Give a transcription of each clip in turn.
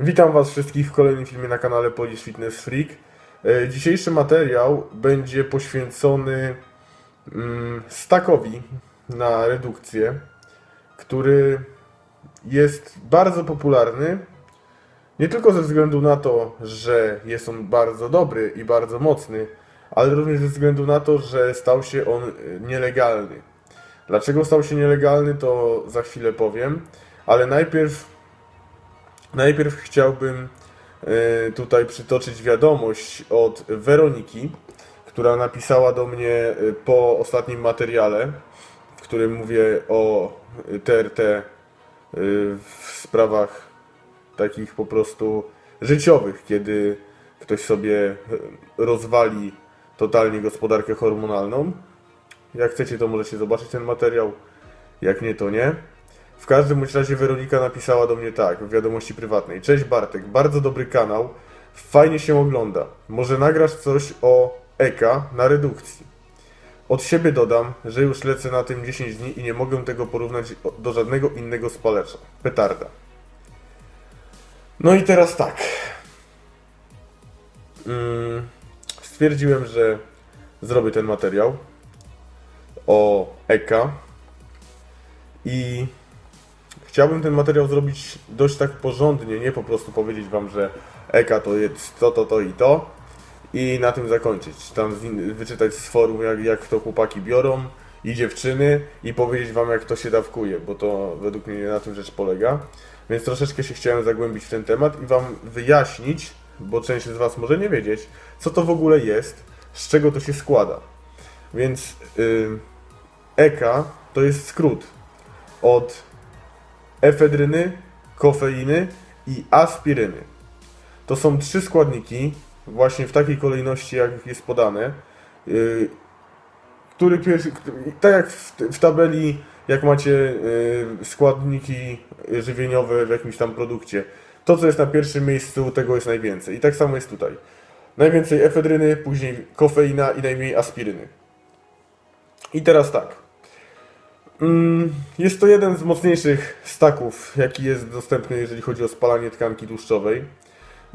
Witam Was wszystkich w kolejnym filmie na kanale Polish Fitness Freak. E, Dzisiejszy materiał będzie poświęcony mm, stakowi na redukcję, który jest bardzo popularny. Nie tylko ze względu na to, że jest on bardzo dobry i bardzo mocny, ale również ze względu na to, że stał się on e, nielegalny. Dlaczego stał się nielegalny, to za chwilę powiem, ale najpierw Najpierw chciałbym e, tutaj przytoczyć wiadomość od Weroniki, która napisała do mnie e, po ostatnim materiale, w którym mówię o TRT e, w sprawach takich po prostu życiowych, kiedy ktoś sobie rozwali totalnie gospodarkę hormonalną. Jak chcecie, to możecie zobaczyć ten materiał. Jak nie, to nie. W każdym razie Weronika napisała do mnie tak, w wiadomości prywatnej. Cześć Bartek, bardzo dobry kanał, fajnie się ogląda. Może nagrasz coś o EKA na redukcji. Od siebie dodam, że już lecę na tym 10 dni i nie mogę tego porównać do żadnego innego spalecza. Petarda. No i teraz tak. Mm, stwierdziłem, że zrobię ten materiał o EKA i Chciałbym ten materiał zrobić dość tak porządnie, nie po prostu powiedzieć wam, że Eka to jest to, to, to i to i na tym zakończyć. Tam wyczytać z forum, jak, jak to chłopaki biorą i dziewczyny i powiedzieć wam, jak to się dawkuje, bo to według mnie na tym rzecz polega. Więc troszeczkę się chciałem zagłębić w ten temat i wam wyjaśnić, bo część z was może nie wiedzieć, co to w ogóle jest, z czego to się składa. Więc yy, EKA to jest skrót od efedryny, kofeiny i aspiryny. To są trzy składniki, właśnie w takiej kolejności, jak jest podane. Yy, który pierwszy, tak jak w, w tabeli, jak macie yy, składniki żywieniowe w jakimś tam produkcie, to co jest na pierwszym miejscu, tego jest najwięcej. I tak samo jest tutaj. Najwięcej efedryny, później kofeina i najmniej aspiryny. I teraz tak. Mm, Jest to jeden z mocniejszych staków, jaki jest dostępny, jeżeli chodzi o spalanie tkanki tłuszczowej.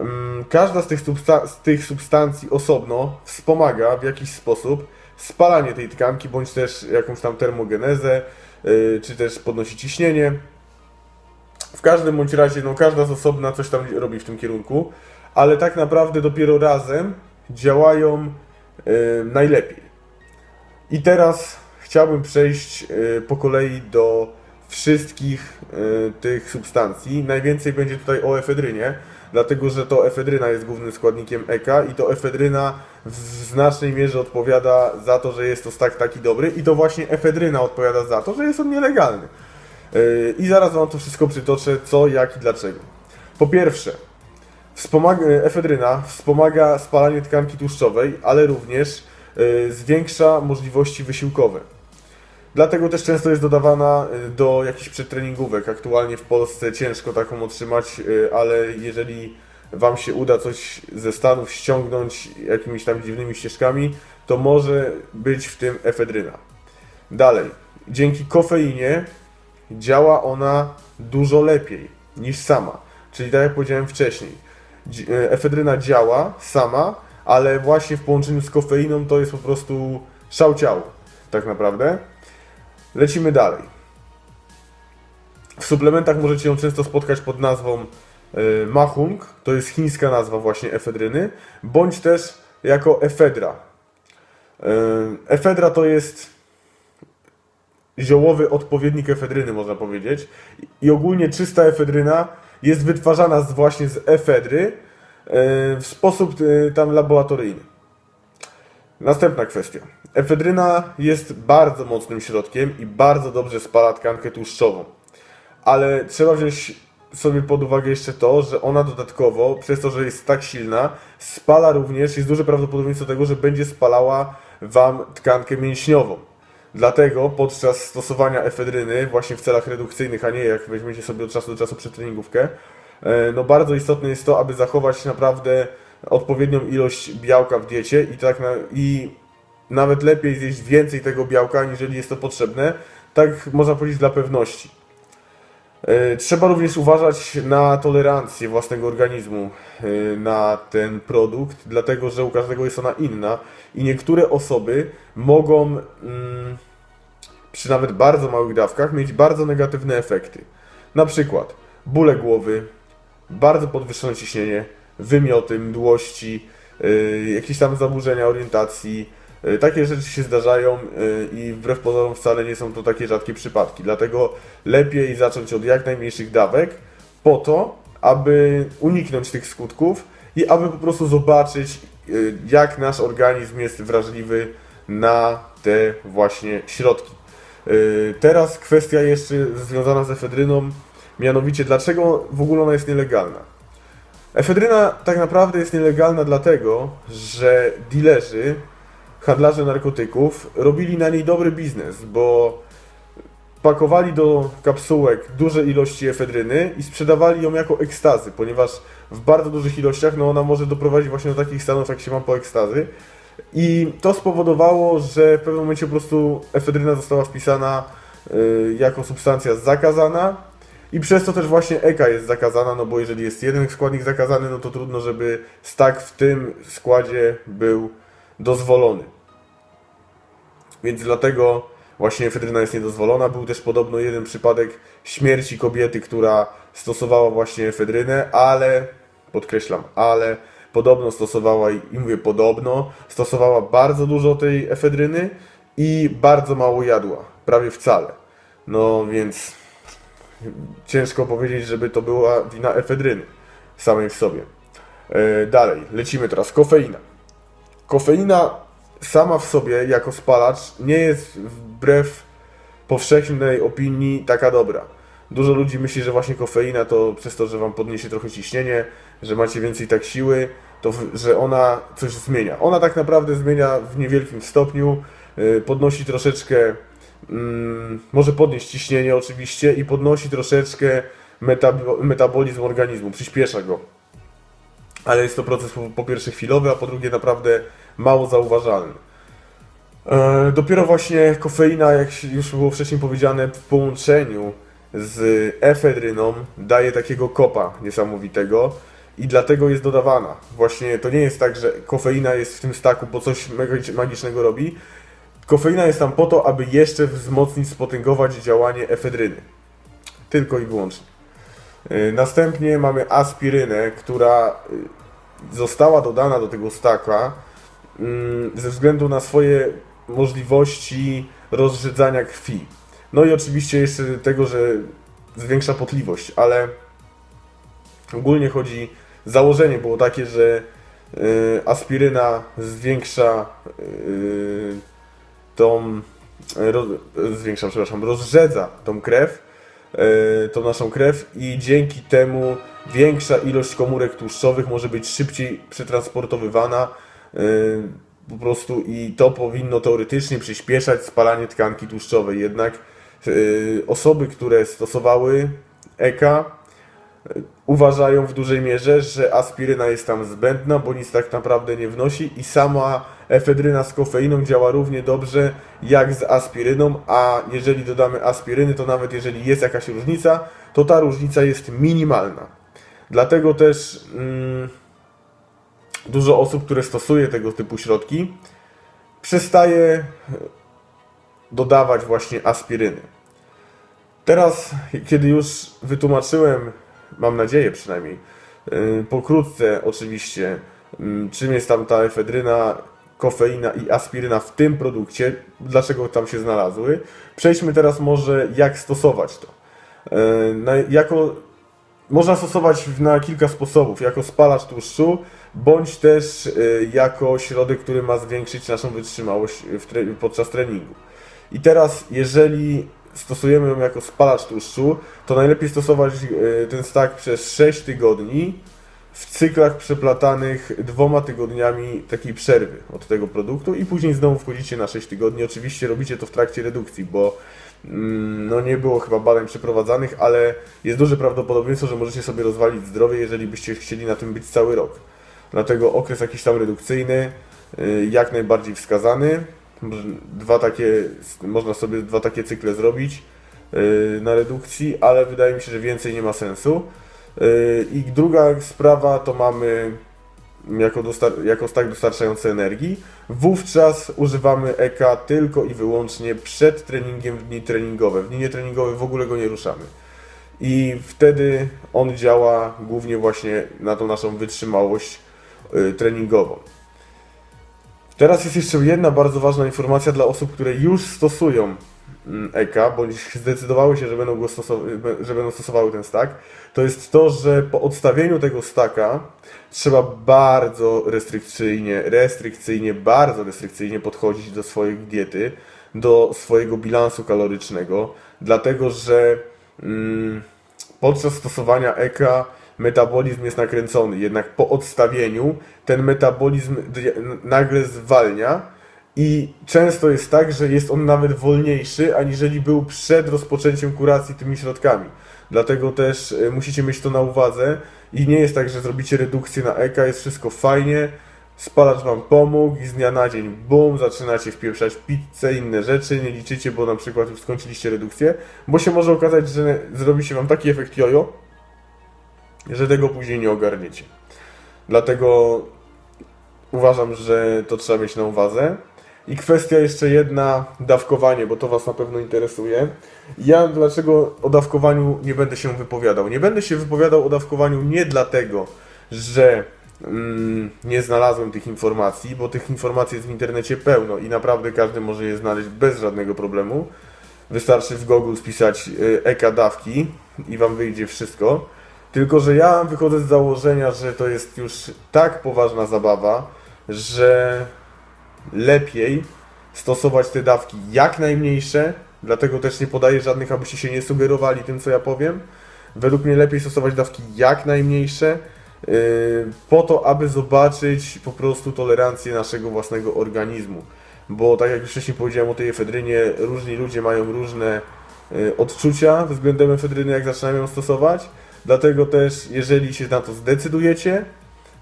Mm, Każda z tych, substa- z tych substancji osobno wspomaga w jakiś sposób spalanie tej tkanki, bądź też jakąś tam termogenezę, yy, czy też podnosi ciśnienie. W każdym bądź razie, no każda z osobna coś tam robi w tym kierunku, ale tak naprawdę dopiero razem działają yy, najlepiej. I teraz chciałbym przejść y, po kolei do wszystkich y, tych substancji. Najwięcej będzie tutaj o efedrynie, dlatego że to efedryna jest głównym składnikiem EKA i to efedryna w znacznej mierze odpowiada za to, że jest to stak taki dobry i to właśnie efedryna odpowiada za to, że jest on nielegalny. Y, I zaraz Wam to wszystko przytoczę, co, jak i dlaczego. Po pierwsze, Wspomaga, efedryna wspomaga spalanie tkanki tłuszczowej, ale również zwiększa możliwości wysiłkowe. Dlatego też często jest dodawana y, do jakichś przedtreningówek. Aktualnie w Polsce ciężko taką otrzymać, y, ale jeżeli Wam się uda coś ze Stanów ściągnąć jakimiś tam dziwnymi ścieżkami, to może być w tym efedryna. Dalej, dzięki kofeinie działa ona dużo lepiej niż sama. Czyli tak jak powiedziałem wcześniej, e, efedryna działa sama, ale właśnie w połączeniu z kofeiną to jest po prostu szał ciał, tak naprawdę. Lecimy dalej. W suplementach możecie ją często spotkać pod nazwą e, Mahung, to jest chińska nazwa właśnie efedryny, bądź też jako efedra. E, Efedra to jest ziołowy odpowiednik efedryny, można powiedzieć. I ogólnie czysta efedryna jest wytwarzana właśnie z efedry e, w sposób tam laboratoryjny. Następna kwestia. Efedryna jest bardzo mocnym środkiem i bardzo dobrze spala tkankę tłuszczową. Ale trzeba wziąć sobie pod uwagę jeszcze to, że ona dodatkowo, przez to, że jest tak silna, spala również, jest duże prawdopodobieństwo tego, że będzie spalała Wam tkankę mięśniową. Dlatego podczas stosowania efedryny, właśnie w celach redukcyjnych, a nie jak weźmiecie sobie od czasu do czasu przetreningówkę, e, no bardzo istotne jest to, aby zachować naprawdę odpowiednią ilość białka w diecie i tak na, i nawet lepiej zjeść więcej tego białka, aniżeli jest to potrzebne, tak można powiedzieć dla pewności. E, Trzeba również uważać na tolerancję własnego organizmu e, na ten produkt, dlatego że u każdego jest ona inna i niektóre osoby mogą mm, przy nawet bardzo małych dawkach mieć bardzo negatywne efekty. Na przykład bóle głowy, bardzo podwyższone ciśnienie, wymioty, mdłości, y, jakieś tam zaburzenia orientacji. Y, Takie rzeczy się zdarzają y, i wbrew pozorom wcale nie są to takie rzadkie przypadki. Dlatego lepiej zacząć od jak najmniejszych dawek po to, aby uniknąć tych skutków i aby po prostu zobaczyć, y, jak nasz organizm jest wrażliwy na te właśnie środki. Teraz kwestia jeszcze związana z efedryną, mianowicie dlaczego w ogóle ona jest nielegalna. Efedryna tak naprawdę jest nielegalna dlatego, że dealerzy, handlarze narkotyków robili na niej dobry biznes, bo pakowali do kapsułek duże ilości efedryny i sprzedawali ją jako ekstazy, ponieważ w bardzo dużych ilościach no ona może doprowadzić właśnie do takich stanów, jak się ma po ekstazy. I to spowodowało, że w pewnym momencie po prostu efedryna została wpisana y, jako substancja zakazana i przez to też właśnie EKA jest zakazana, no bo jeżeli jest jeden składnik zakazany, no to trudno, żeby stak w tym składzie był dozwolony. Więc dlatego właśnie efedryna jest niedozwolona. Był też podobno jeden przypadek śmierci kobiety, która stosowała właśnie efedrynę, ale, podkreślam, ale podobno stosowała, i mówię podobno, stosowała bardzo dużo tej efedryny i bardzo mało jadła, prawie wcale. No więc ciężko powiedzieć, żeby to była wina efedryny samej w sobie. E, Dalej, lecimy teraz. Kofeina. Kofeina sama w sobie, jako spalacz, nie jest wbrew powszechnej opinii taka dobra. Dużo ludzi myśli, że właśnie kofeina to przez to, że wam podniesie trochę ciśnienie, że macie więcej tak siły, to że ona coś zmienia. Ona tak naprawdę zmienia w niewielkim stopniu, yy, podnosi troszeczkę, mm, może podnieść ciśnienie oczywiście i podnosi troszeczkę metabo- metabolizm organizmu, przyspiesza go ale jest to proces po, po pierwsze chwilowy, a po drugie naprawdę mało zauważalny. E, dopiero właśnie kofeina, jak już było wcześniej powiedziane, w połączeniu z efedryną daje takiego kopa niesamowitego i dlatego jest dodawana. Właśnie to nie jest tak, że kofeina jest w tym staku, bo coś magicznego robi. Kofeina jest tam po to, aby jeszcze wzmocnić, spotęgować działanie efedryny. Tylko i wyłącznie. Y, Następnie mamy aspirynę, która y, została dodana do tego staka ze względu na swoje możliwości rozrzedzania krwi. No i oczywiście jeszcze tego, że zwiększa potliwość, ale ogólnie chodzi, założenie było takie, że y, aspiryna zwiększa y, tą, roz, zwiększa, przepraszam, rozrzedza tą krew, e, tą naszą krew i dzięki temu większa ilość komórek tłuszczowych może być szybciej przetransportowywana po prostu i to powinno teoretycznie przyspieszać spalanie tkanki tłuszczowej. Jednak e, osoby, które stosowały EKA uważają w dużej mierze, że aspiryna jest tam zbędna, bo nic tak naprawdę nie wnosi i sama efedryna z kofeiną działa równie dobrze jak z aspiryną, a jeżeli dodamy aspiryny, to nawet jeżeli jest jakaś różnica, to ta różnica jest minimalna. Dlatego też mm, dużo osób, które stosuje tego typu środki, przestaje dodawać właśnie aspiryny. Teraz, kiedy już wytłumaczyłem, mam nadzieję przynajmniej, yy, pokrótce oczywiście, czym jest tam ta efedryna, kofeina i aspiryna w tym produkcie, dlaczego tam się znalazły, przejdźmy teraz może jak stosować to. Na, jako, można stosować na kilka sposobów, jako spalacz tłuszczu, bądź też yy, jako środek, który ma zwiększyć naszą wytrzymałość tre- podczas treningu. I teraz, jeżeli stosujemy ją jako spalacz tłuszczu, to najlepiej stosować e, ten stak przez 6 tygodni w cyklach przeplatanych dwoma tygodniami takiej przerwy od tego produktu i później znowu wchodzicie na 6 tygodni. Oczywiście robicie to w trakcie redukcji, bo mm, no nie było chyba badań przeprowadzanych, ale jest duże prawdopodobieństwo, że możecie sobie rozwalić zdrowie, jeżeli byście chcieli na tym być cały rok. Dlatego okres jakiś tam redukcyjny y, jak najbardziej wskazany. Dwa takie, można sobie dwa takie cykle zrobić. yy, na redukcji, ale wydaje mi się, że więcej nie ma sensu. Yy, I druga sprawa to mamy jako, dostar- jako stak dostarczający energii. Wówczas używamy EK tylko i wyłącznie przed treningiem w dni treningowe. W dni nietreningowe w ogóle go nie ruszamy. I wtedy on działa głównie właśnie na tą naszą wytrzymałość y, treningową. Teraz jest jeszcze jedna bardzo ważna informacja dla osób, które już stosują mm, EK, bądź zdecydowały się, że będą, go że będą stosowały ten stack. To jest to, że po odstawieniu tego staka trzeba bardzo restrykcyjnie, restrykcyjnie, bardzo restrykcyjnie podchodzić do swojej diety, do swojego bilansu kalorycznego, dlatego że mm, podczas stosowania EKA metabolizm jest nakręcony, jednak po odstawieniu ten metabolizm nagle zwalnia i często jest tak, że jest on nawet wolniejszy, aniżeli był przed rozpoczęciem kuracji tymi środkami. Dlatego też y, musicie mieć to na uwadze i nie jest tak, że zrobicie redukcję na EK, jest wszystko fajnie, spalacz Wam pomógł i z dnia na dzień bum, zaczynacie wpieprzać pizzę, inne rzeczy, nie liczycie, bo na przykład już skończyliście redukcję, bo się może okazać, że zrobi się Wam taki efekt jojo, że tego później nie ogarniecie. Dlatego uważam, że to trzeba mieć na uwadze. I kwestia jeszcze jedna, dawkowanie, bo to Was na pewno interesuje. Ja dlaczego o dawkowaniu nie będę się wypowiadał? Nie będę się wypowiadał o dawkowaniu nie dlatego, że mm, nie znalazłem tych informacji, bo tych informacji jest w internecie pełno i naprawdę każdy może je znaleźć bez żadnego problemu. Wystarczy w Google spisać y, dawki i Wam wyjdzie wszystko. Tylko, że ja wychodzę z założenia, że to jest już tak poważna zabawa, że lepiej stosować te dawki jak najmniejsze, dlatego też nie podaję żadnych, abyście się nie sugerowali tym, co ja powiem. Według mnie lepiej stosować dawki jak najmniejsze, yy, po to, aby zobaczyć po prostu tolerancję naszego własnego organizmu. Bo tak jak już wcześniej powiedziałem o tej efedrynie, różni ludzie mają różne yy, odczucia względem efedryny, jak zaczynają ją stosować. Dlatego też, jeżeli się na to zdecydujecie,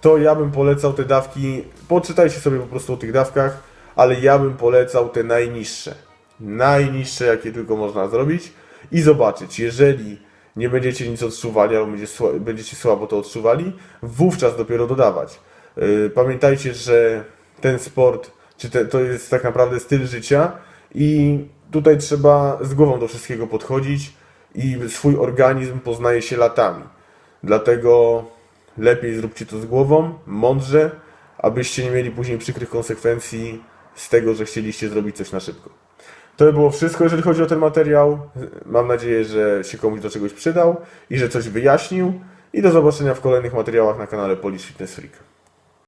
to ja bym polecał te dawki, poczytajcie sobie po prostu o tych dawkach, ale ja bym polecał te najniższe. Najniższe, jakie tylko można zrobić i zobaczyć, jeżeli nie będziecie nic odczuwali, albo będziecie słabo to odczuwali, wówczas dopiero dodawać. Yy, Pamiętajcie, że ten sport, czy te, to jest tak naprawdę styl życia i tutaj trzeba z głową do wszystkiego podchodzić i swój organizm poznaje się latami. Dlatego lepiej zróbcie to z głową, mądrze, abyście nie mieli później przykrych konsekwencji z tego, że chcieliście zrobić coś na szybko. To by było wszystko, jeżeli chodzi o ten materiał. Mam nadzieję, że się komuś do czegoś przydał i że coś wyjaśnił. I do zobaczenia w kolejnych materiałach na kanale Polish Fitness Freak.